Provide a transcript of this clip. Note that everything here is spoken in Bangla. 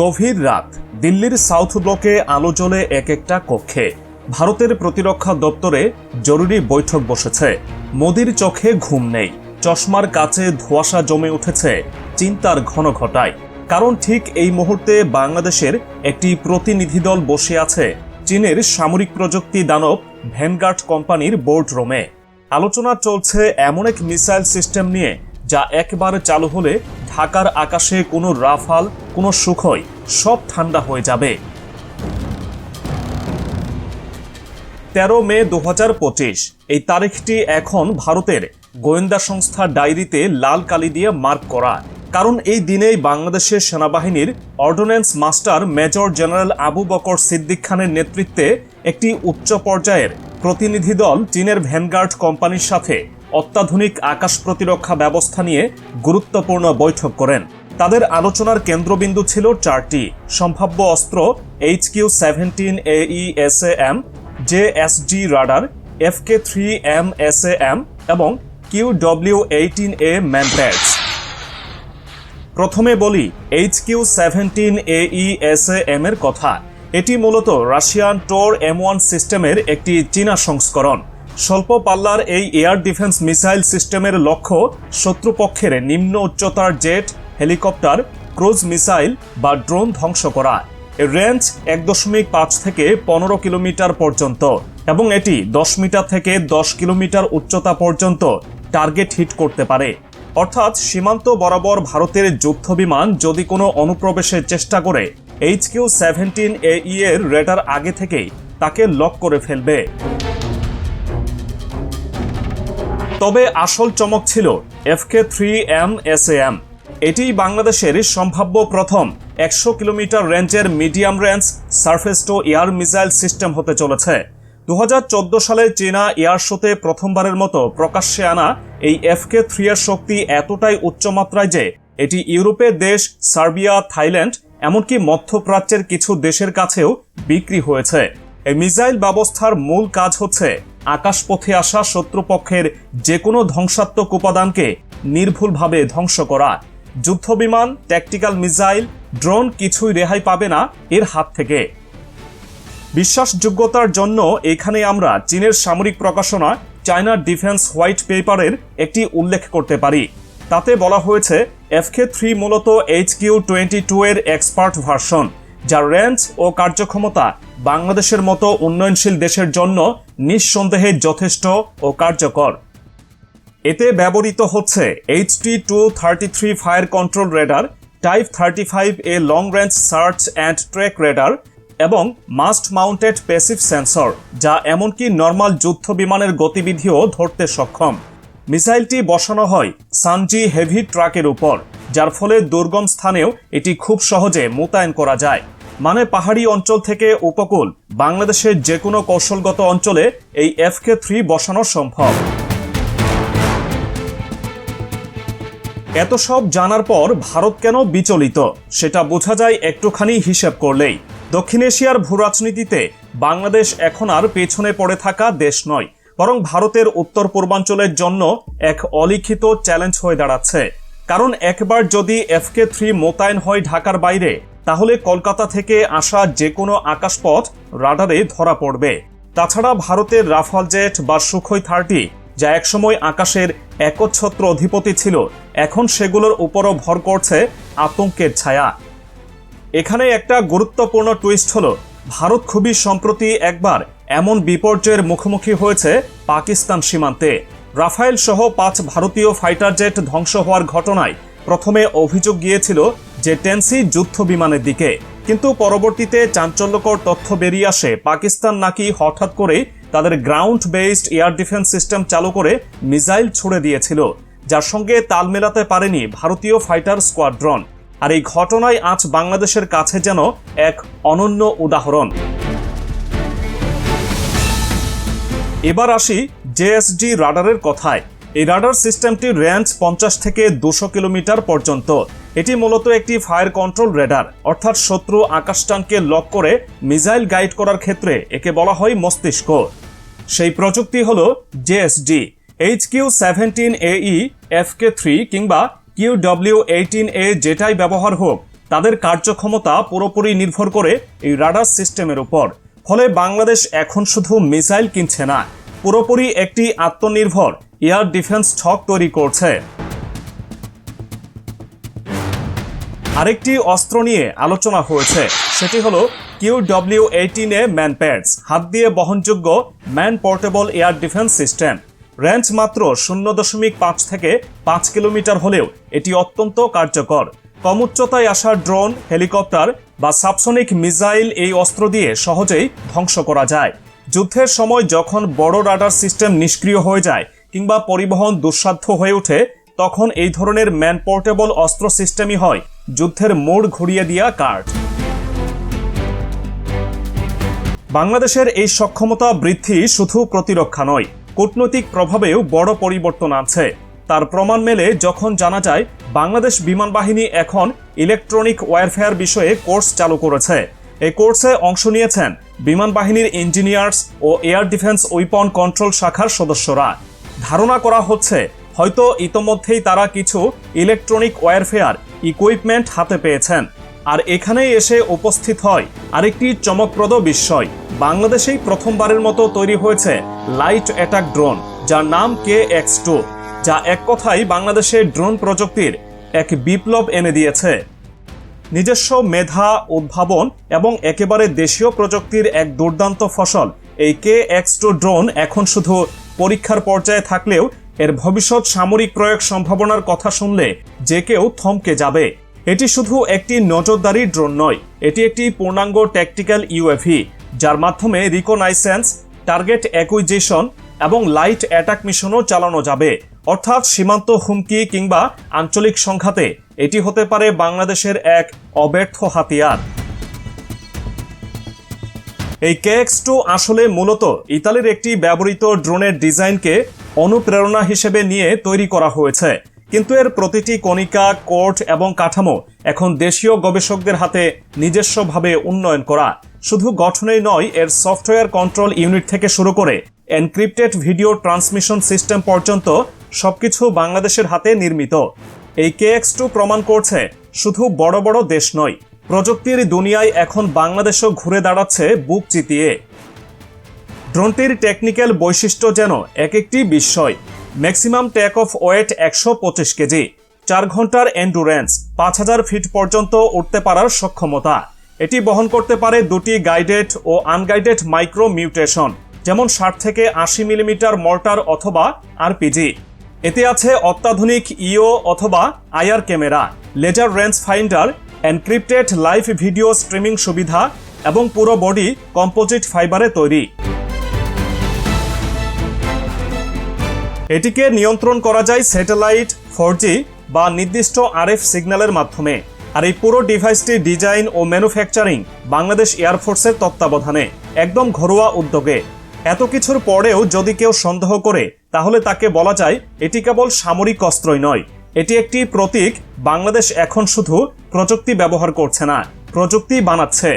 গভীর রাত, দিল্লির সাউথ ব্লকে আলো জ্বলে এক একটা কক্ষে। ভারতের প্রতিরক্ষা দপ্তরে জরুরি বৈঠক বসেছে। মোদির চোখে ঘুম নেই। চশমার কাছে ধোঁয়াশা জমে উঠেছে চিন্তার ঘন ঘটায়। কারণ ঠিক এই মুহূর্তে বাংলাদেশের একটি প্রতিনিধি দল বসে আছে চীনের সামরিক প্রযুক্তি দানব ভ্যানগার্ড কোম্পানির বোর্ড রুমে আলোচনা চলছে এমন এক মিসাইল সিস্টেম নিয়ে, যা একবার চালু হলে ঢাকার আকাশে কোনো রাফাল, কোনো সুখই, সব ঠান্ডা হয়ে যাবে। তেরো মে দু হাজার পঁচিশ, এই তারিখটি এখন ভারতের গোয়েন্দা সংস্থা ডায়েরিতে লাল কালি দিয়ে মার্ক করা। কারণ এই দিনেই বাংলাদেশের সেনাবাহিনীর ordnance master major general Abu Bakar Siddique খানের নেতৃত্বে একটি উচ্চ পর্যায়ের প্রতিনিধি দল চীনের ভ্যানগার্ড কোম্পানির সাথে অত্যাধুনিক আকাশ প্রতিরক্ষা ব্যবস্থা নিয়ে গুরুত্বপূর্ণ বৈঠক করেন। তাদের আলোচনার কেন্দ্রবিন্দু ছিল চারটি। সম্ভাব্য অস্ত্র H Q seventeen S M JSG radar, F K three M S M এবং Q W eighteen A MANPADS প্রথমে বলি H Q seventeen S M এর কথা। এটি মূলত রাশিয়ান টোর এম ওয়ান সিস্টেমের একটি চীনা সংস্করণ। স্বল্প পাল্লার এই এয়ার ডিফেন্স মিসাইল সিস্টেমের লক্ষ্য শত্রুপক্ষের নিম্ন উচ্চতার জেট, হেলিকপ্টার, ক্রুজ মিসাইল বা ড্রোন ধ্বংস করা। এর রেঞ্জ এক দশমিক পাঁচ থেকে পনেরো কিলোমিটার পর্যন্ত এবং এটি দশ মিটার থেকে দশ কিলোমিটার উচ্চতা পর্যন্ত টার্গেট হিট করতে পারে। অর্থাৎ সীমান্ত বরাবর ভারতের যুদ্ধ বিমান যদি কোনো অনুপ্রবেশের চেষ্টা করে, এইচ কিউ সেভেন্টিন এ এর রেডার আগে থেকেই তাকে লক করে ফেলবে। তবে আসল চমক ছিল FK three M S M. এটি বাংলাদেশের সম্ভাব্য প্রথম একশো কিলোমিটার রেঞ্জের medium range surface to air missile system হতে চলেছে। দু হাজার চোদ্দ সালে চীনা এয়ার শোতে প্রথমবারের মতো প্রকাশ্যে আনা এই এফকে থ্রি এর শক্তি এতটাই উচ্চমাত্রায় যে এটি ইউরোপের দেশ, সার্বিয়া, থাইল্যান্ড, এমনকি মধ্যপ্রাচ্যের কিছু দেশের কাছেও বিক্রি হয়েছে। এই মিসাইল ব্যবস্থার মূল কাজ হচ্ছে আকাশপথে আসা শত্রুপক্ষের যে কোনো ধ্বংসাত্মক উপাদানকে নির্ভুলভাবে ধ্বংস করা। যুদ্ধবিমান ট্যাকটিক্যাল মিসাইল ড্রোন কিছুই রেহাই পাবে না এর হাত থেকে। বিশ্বাসযোগ্যতার জন্য এখানে আমরা চীনের সামরিক প্রকাশনা চায়না ডিফেন্স হোয়াইট পেপারের একটি উল্লেখ করতে পারি। তাতে বলা হয়েছে এফকে থ্রি মূলত এইচ কিউ টোয়েন্টি টু এর এক্সপার্ট ভার্সন। যার রেঞ্জ ও কার্যক্ষমতা বাংলাদেশের মতো উন্নয়নশীল দেশের জন্য নিঃসন্দেহে যথেষ্ট ও কার্যকর। এতে ব্যবহৃত হচ্ছে HT two thirty three fire control radar, type thirty five A long range search and track radar এবং মাস্ট মাউন্টেড প্যাসিভ সেন্সর, যা এমনকি নর্মাল যুদ্ধ বিমানের গতিবিধিও ধরতে সক্ষম। মিসাইলটি বসানো হয় সানজি হেভি ট্রাকের উপর, যার ফলে দুর্গম স্থানেও এটি খুব সহজে মোতায়েন করা যায়। মানে পাহাড়ি অঞ্চল থেকে উপকূল, বাংলাদেশের যে কোনো কৌশলগত অঞ্চলে এই এফকে থ্রি বসানো সম্ভব। এত সব জানার পর ভারত কেন বিচলিত? সেটা বোঝা যায় একটুখানি হিসেব করলেই। দক্ষিণ এশিয়ার ভূরাজনীতিতে বাংলাদেশ এখন আর পেছনে পড়ে থাকা দেশ নয়, বরং ভারতের উত্তর পূর্বাঞ্চলের জন্য এক অলিখিত চ্যালেঞ্জ হয়ে দাঁড়াচ্ছে। কারণ একবার যদি এফকে থ্রি মোতায়েন হয় ঢাকার বাইরে তাহলে কলকাতা থেকে আসা যে কোনো আকাশপথ রাডারে ধরা পড়বে। তাছাড়া ভারতের রাফাল জেট বা সুখই থার্টি, যা একসময় আকাশের একচ্ছত্র অধিপতি ছিল, এখন সেগুলোর উপরও ভর করছে আতঙ্কের ছায়া। এখানে একটা গুরুত্বপূর্ণ টুইস্ট হলো, ভারত খুবই সম্প্রতি একবার এমন বিপর্যয়ের মুখোমুখি হয়েছে পাকিস্তান সীমান্তে। রাফায়েল সহ পাঁচ ভারতীয় ফাইটার জেট ধ্বংস হওয়ার ঘটনায় প্রথমে অভিযোগ গিয়েছিল যে টেন্সি যুদ্ধ বিমানের দিকে। কিন্তু পরবর্তীতে চাঞ্চল্যকর তথ্য বেরিয়ে আসে, পাকিস্তান নাকি হঠাৎ করেই তাদের ground based air defence system চালু করে মিসাইল ছুড়ে দিয়েছিল, যার সঙ্গে তাল মেলাতে পারেনি ভারতীয় ফাইটার স্কোয়াড্রন। আর এই ঘটনায় আজ বাংলাদেশের কাছে যেন এক অনন্য উদাহরণ। এবার আসি জেএসডি রাডারের কথায়। এই রাডার সিস্টেমটির রেঞ্জ পঞ্চাশ থেকে দুশো কিলোমিটার পর্যন্ত। এটি মূলত একটি ফায়ার কন্ট্রোল রেডার, অর্থাৎ শত্রু আকাশটানকে লক করে মিসাইল গাইড করার ক্ষেত্রে একে বলা হয় মস্তিষ্ক। সেই প্রযুক্তি হল জেএসডি এইচ কিউ সেভেন্টিন এই এফ কে থ্রি কিংবা কিউ ডব্লিউ এইটিন এ যেটাই ব্যবহার হোক, তাদের কার্যক্ষমতা পুরোপুরি নির্ভর করে এই রাডার সিস্টেমের উপর। ফলে বাংলাদেশ এখন শুধু মিসাইল কিনছে না, পুরোপুরি একটি আত্মনির্ভর এয়ার ডিফেন্স ছক তৈরি করছে। আরেকটি অস্ত্র নিয়ে আলোচনা হয়েছে। সেটি হলো Q W eighteen A MANPADS. হাত দিয়ে বহনযোগ্য man portable air defence system. Range মাত্র শূন্য দশমিক পাঁচ থেকে পাঁচ কিলোমিটার হলেও এটি অত্যন্ত কার্যকর। কম উচ্চতায় আসা ড্রোন, হেলিকপ্টার বা সাবসনিক মিসাইল এই অস্ত্র দিয়ে সহজেই ধ্বংস করা যায়। যুদ্ধের সময় যখন বড় রাডার সিস্টেম নিষ্ক্রিয় হয়ে যায় কিংবা পরিবহন দুঃসাধ্য হয়ে ওঠে, তখন এই ধরনের ম্যান পোর্টেবল অস্ত্র সিস্টেমই হয়। যুদ্ধের মোড় ঘুরিয়ে দিয়া কার্ড। বাংলাদেশের এই সক্ষমতা বৃদ্ধি শুধু প্রতিরক্ষা নয়, কূটনৈতিক প্রভাবেও বড় পরিবর্তন আছে তার প্রমাণ মেলে যখন জানা যায়, বাংলাদেশ বিমান বাহিনী এখন ইলেকট্রনিক ওয়ারফেয়ার বিষয়ে কোর্স চালু করেছে। এই কোর্সে অংশ নিয়েছেন বিমান বাহিনীর ইঞ্জিনিয়ার্স ও এয়ার ডিফেন্স উইপন কন্ট্রোল শাখার সদস্যরা। ধারণা করা হচ্ছে হয়তো ইতোমধ্যেই তারা কিছু ইলেকট্রনিক ওয়ারফেয়ার ইকুইপমেন্ট হাতে পেয়েছেন। আর এখানেই এসে উপস্থিত হয় আরেকটি চমকপ্রদ বিস্ময়। বাংলাদেশেই প্রথমবারের মতো তৈরি হয়েছে লাইট অ্যাটাক ড্রোন, যার নাম কে এক্স টু, যা এক কথায় বাংলাদেশের ড্রোন প্রযুক্তির এক বিপ্লব এনে দিয়েছে। নিজস্ব মেধা, উদ্ভাবন এবং একেবারে দেশীয় প্রযুক্তির এক দুর্দান্ত ফসল, এই কে এক্স টু ড্রোন এখন শুধু পরীক্ষার পর্যায়ে থাকলেও এর ভবিষ্যৎ সামরিক প্রয়োগ সম্ভাবনার কথা শুনলে যে কেউ থমকে যাবে। এটি শুধু একটি নজরদারি ড্রোন নয়, এটি একটি পূর্ণাঙ্গ ট্যাকটিক্যাল ইউএভি যার মাধ্যমে রিকোনাইসেন্স টার্গেট অ্যাকুইজিশন এবং লাইট অ্যাটাক মিশনও চালানো যাবে। অর্থাৎ সীমান্ত হুমকি কিংবা আঞ্চলিক সংঘাতে এটি হতে পারে বাংলাদেশের এক অব্যর্থ হাতিয়ার। এই কেএক্স টু আসলে মূলত ইতালির একটি ব্যবহৃত ড্রোনের ডিজাইনকে অনুপ্রেরণা হিসেবে নিয়ে তৈরি করা হয়েছে। কিন্তু এর প্রতিটি কণিকা কোর্ট এবং কাঠামো এখন দেশীয় গবেষকদের হাতে নিজস্বভাবে উন্নয়ন করা। শুধু গঠনেই নয়, এর সফটওয়্যার কন্ট্রোল ইউনিট থেকে শুরু করে এনক্রিপ্টেড ভিডিও ট্রান্সমিশন সিস্টেম পর্যন্ত সবকিছু বাংলাদেশের হাতে নির্মিত। এই কেএক্স টু প্রমাণ করছে, শুধু বড় বড় দেশ নয়, প্রযুক্তির দুনিয়ায় এখন বাংলাদেশও ঘুরে দাঁড়াচ্ছে বুক চিতিয়ে। ড্রোনটির টেকনিক্যাল বৈশিষ্ট্য যেন এক একটি বিস্ময় ম্যাক্সিমাম টেক অফ ওয়েট একশো পঁচিশ কেজি। চার ঘণ্টার এন্ডুরেন্স পাঁচ হাজার ফিট পর্যন্ত উঠতে পারার সক্ষমতা। এটি বহন করতে পারে দুটি গাইডেড ও আনগাইডেড মাইক্রো মিউটেশন যেমন ষাট থেকে আশি মিলিমিটার মর্টার অথবা আরপিজি এতে আছে অত্যাধুনিক ইও অথবা IR camera, laser range finder encrypted live video streaming সুবিধা এবং পুরো বডি কম্পোজিট ফাইবারে তৈরি। এটিকে নিয়ন্ত্রণ করা যায় স্যাটেলাইট ফোর বা নির্দিষ্ট আরএফ সিগন্যালের মাধ্যমে। আর এই পুরো ডিভাইসটির ডিজাইন ও ম্যানুফ্যাকচারিং বাংলাদেশ এয়ারফোর্সের তত্ত্বাবধানে, একদম ঘরোয়া উদ্যোগে। এত কিছুর পরেও যদি কেউ সন্দেহ করে, তাহলে তাকে বলা যায় এটি কেবল সামরিক অস্ত্রই নয়। এটি একটি প্রতীক, বাংলাদেশ এখন শুধু প্রযুক্তি ব্যবহার করছে না, প্রযুক্তি বানাচ্ছে।